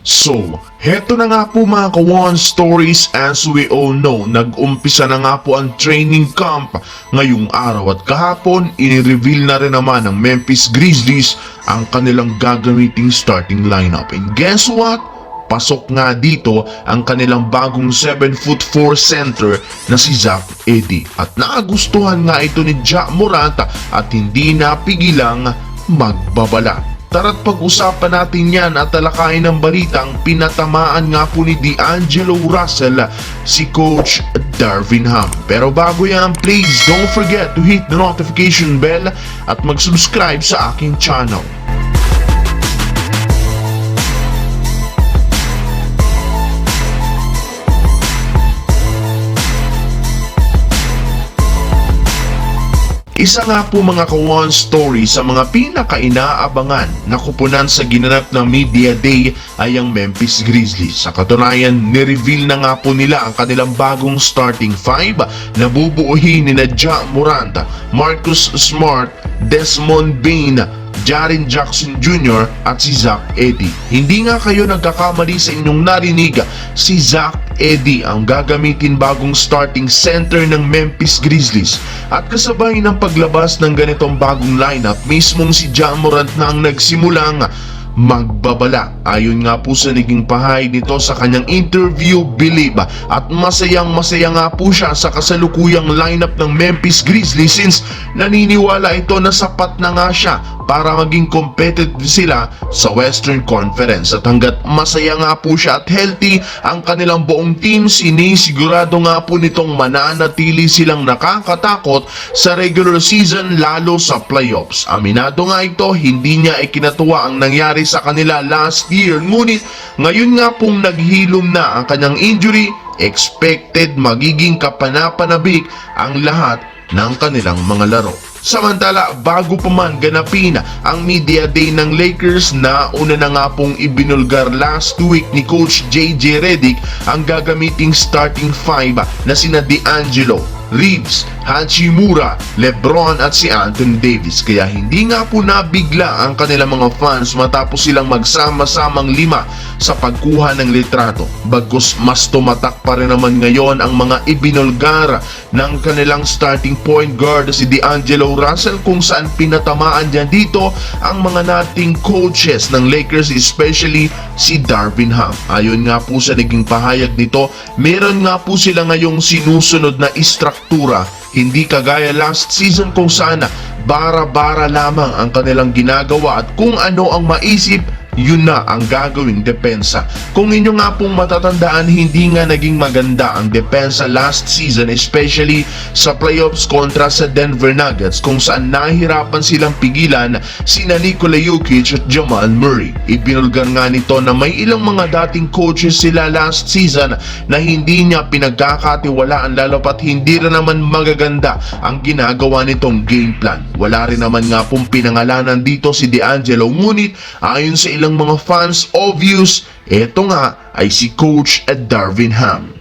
So, heto na nga po mga kawan stories as we all know, nag-umpisa na nga po ang training camp ngayong araw at kahapon, inireveal na rin naman ng Memphis Grizzlies ang kanilang gagamiting starting lineup. And guess what? Pasok nga dito ang kanilang bagong 7 foot 4 center na si Zach Eddy. At naagustuhan nga ito ni Ja Moranta at hindi napigilang magbabala. Tara't pag-usapan natin yan at talakayin ng balitang pinatamaan nga po ni D'Angelo Russell si Coach Darvin Ham. Pero bago yan, please don't forget to hit the notification bell at mag-subscribe sa aking channel. Isa nga po mga kawan story sa mga pinaka-inaabangan na kupunan sa ginanap na Media Day ay ang Memphis Grizzlies. Sa katunayan, nireveal na nga po nila ang kanilang bagong starting five na bubuuhin ni Ja Morant, Marcus Smart, Desmond Bain, Jaren Jackson Jr. at si Zach Eddy. Hindi nga kayo nagkakamali sa inyong narinig, si Zach Eddy ang gagamitin bagong starting center ng Memphis Grizzlies. At kasabay ng paglabas ng ganitong bagong lineup, mismong si John Morant na ang nagsimulang magbabala. Ayon nga po sa naging pahay nito sa kanyang interview, Believe, at masayang masaya nga po siya sa kasalukuyang lineup ng Memphis Grizzlies since naniniwala ito na sapat na nga siya para maging competitive sila sa Western Conference. At hanggat masaya nga po siya at healthy ang kanilang buong team, sinisigurado nga po nitong mananatili silang nakakatakot sa regular season lalo sa playoffs. Aminado nga ito, hindi niya ikinatuwa ang nangyari sa kanila last year. Ngunit ngayon nga pong naghilom na ang kanyang injury, expected magiging kapanapanabik ang lahat ng kanilang mga laro. Samantala, bago pa man ganapin ang media day ng Lakers na una na nga pong ibinulgar last week ni Coach JJ Redick ang gagamiting starting five na sina D'Angelo, Reeves, Hachimura, Lebron at si Anthony Davis. Kaya hindi nga po nabigla ang kanilang mga fans matapos silang magsama-samang lima sa pagkuha ng litrato. Bagkus mas tumatak pa rin naman ngayon ang mga ibinulgar ng kanilang starting point guard si D'Angelo Russell kung saan pinatamaan dyan dito ang mga nating coaches ng Lakers especially si Darvin Ham. Ayon nga po sa naging pahayag nito, meron nga po sila ngayong sinusunod na istruktura hindi kagaya last season kung sana bara-bara lamang ang kanilang ginagawa at kung ano ang maisip yun na ang gagawing depensa. Kung inyo nga pong matatandaan, hindi nga naging maganda ang depensa last season, especially sa playoffs kontra sa Denver Nuggets kung saan nahihirapan silang pigilan sina Nikola Jokic at Jamal Murray. Ibinulgar nga nito na may ilang mga dating coaches sila last season na hindi niya pinagkakatiwalaan lalo pat hindi rin naman magaganda ang ginagawa nitong game plan. Wala rin naman nga pong pinangalanan dito si D'Angelo ngunit ayon sa ilang mga fans obvious, eto nga ay si Coach Darvin Ham.